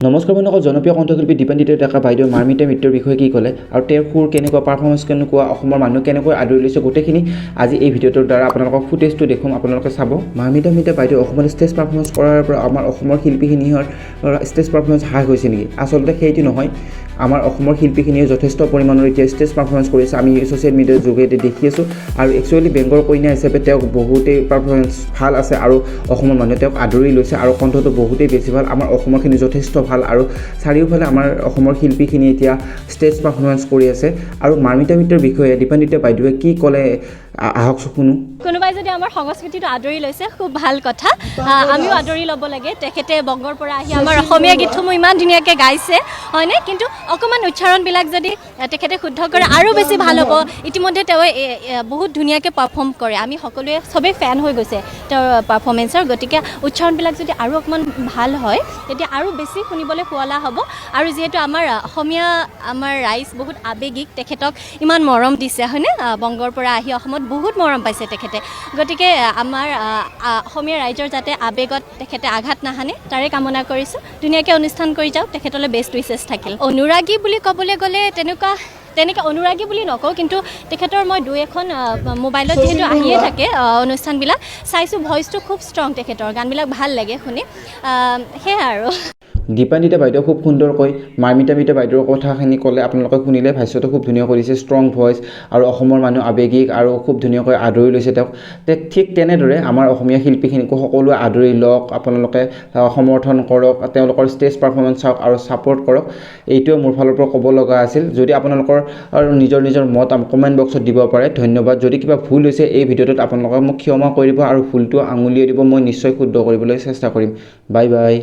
নমস্কাৰ বন্ধুসকল, জনপ্ৰিয় কণ্ঠশিল্পী দীপান্বিতা ডেকা বাইদেউ মাৰ্মিতা মৃত্যুৰ বিষয়ে কি ক'লে আৰু তেওঁৰ সুৰ কেনেকুৱা পাৰফৰ্মেঞ্চ কেনেকুৱা, অসমৰ মানুহ কেনেকৈ আদৰি লৈছে গোটেইখিনি আজি এই ভিডিঅ'টোৰ দ্বাৰা আপোনালোকক ফুটেজটো দেখুৱাম, আপোনালোকে চাব। মাৰ্মিতা মিতা বাইদেউ অসমত ষ্টেজ পাৰফৰ্মেঞ্চ কৰাৰ পৰা আমাৰ অসমৰ শিল্পীখিনিৰ ষ্টেজ পাৰফৰ্মেঞ্চ হ্ৰাস হৈছে নেকি? আচলতে সেইটো নহয়। আমাৰ অসমৰ শিল্পীখিনিয়ে যথেষ্ট পৰিমাণৰ এতিয়া ষ্টেজ পাৰফৰ্মেঞ্চ কৰিছে। আমি ছ'চিয়েল মিডিয়াৰ যোগেদি দেখি আছোঁ আৰু একচুৱেলি বেংগৰ কইনা হিচাপে তেওঁক বহুতেই পাৰফৰ্মেঞ্চ ভালো আছে আৰু অসমৰ মানুহে তেওঁক আদৰি লৈছে আৰু কণ্ঠটো বহুতেই বেছি ভালো। আমাৰ অসমৰখিনি যথেষ্ট ভালো আৰু চাৰিওফালে আমাৰ অসমৰ শিল্পীখিনি এতিয়া ষ্টেজ পাৰফৰ্মেঞ্চ কৰি আছে। আৰু মাৰ্মিতা মিত্ৰৰ বিষয়ে দীপান্বিতা বাইদেৱে কি ক'লে আহক শুনো কোনোবাই যদি আমাৰ সংস্কৃতিটো আদৰি লৈছে খুব ভাল কথা। আমিও আদৰি ল'ব লাগে। তেখেতে বংগৰ পৰা আহি আমাৰ অসমীয়া গীতসমূহ ইমান ধুনীয়াকৈ গাইছে হয়নে? কিন্তু অকণমান উচ্চাৰণবিলাক যদি তেখেতে শুদ্ধ কৰে আৰু বেছি ভাল হ'ব। ইতিমধ্যে তেওঁ বহুত ধুনীয়াকৈ পাৰফৰ্ম কৰে। আমি সকলোৱে চবেই ফেন হৈ গৈছে তেওঁৰ পাৰফৰ্মেঞ্চৰ গতিকে উচ্চাৰণবিলাক যদি আৰু অকণমান ভাল হয় তেতিয়া আৰু বেছি শুনিবলৈ শুৱলা হ'ব। আৰু যিহেতু আমাৰ অসমীয়া আমাৰ ৰাইজ বহুত আৱেগিক তেখেতক ইমান মৰম দিছে হয়নে? বংগৰ পৰা আহি অসমত বহুত মৰম পাইছে তেখেতে। গতিকে আমাৰ অসমীয়া ৰাইজৰ যাতে আৱেগত তেখেতে আঘাত নাহানে, তাৰে কামনা কৰিছোঁ। ধুনীয়াকৈ অনুষ্ঠান কৰি যাওক, তেখেতলৈ বেষ্ট উইচেছ থাকিল। অনুৰাগী বুলি ক'বলৈ গ'লে তেনেকুৱা, তেনেকৈ অনুৰাগী বুলি নকওঁ, কিন্তু তেখেতৰ মই দুই এখন মোবাইলত যিহেতু আহিয়ে থাকে অনুষ্ঠানবিলাক, চাইছোঁ ভইচটো খুব ষ্ট্ৰং তেখেতৰ, গানবিলাক ভালো লাগে শুনি। সেয়াই আৰু। দীপান্বিতা বাইদেউ খুব সুন্দৰকৈ মাৰ্মিতা মিতা বাইদেউৰ কথাখিনি ক'লে আপোনালোকে শুনিলে ভাষ্যটো খুব ধুনীয়া কৰিছে ষ্ট্ৰং ভইচ আৰু অসমৰ মানুহ আৱেগিক আৰু খুব ধুনীয়াকৈ আদৰি লৈছে তেওঁক। ঠিক তেনেদৰে আমাৰ অসমীয়া শিল্পীখিনিকো সকলোৱে আদৰি লওক আপোনালোকে সমৰ্থন কৰক তেওঁলোকৰ ষ্টেজ পাৰফৰ্মেঞ্চ চাওক আৰু ছাপৰ্ট কৰক। এইটোৱে মোৰ ফালৰ পৰা ক'ব লগা আছিল। যদি আপোনালোকৰ নিজৰ নিজৰ মত কমেণ্ট বক্সত দিব পাৰে ধন্যবাদ। যদি কিবা ভুল হৈছে এই ভিডিঅ'টোত আপোনালোকে মোক ক্ষমা কৰিব আৰু ভুলটো আঙুলিয়াই দিব মই নিশ্চয় শুদ্ধ কৰিবলৈ চেষ্টা কৰিম। Bye bye.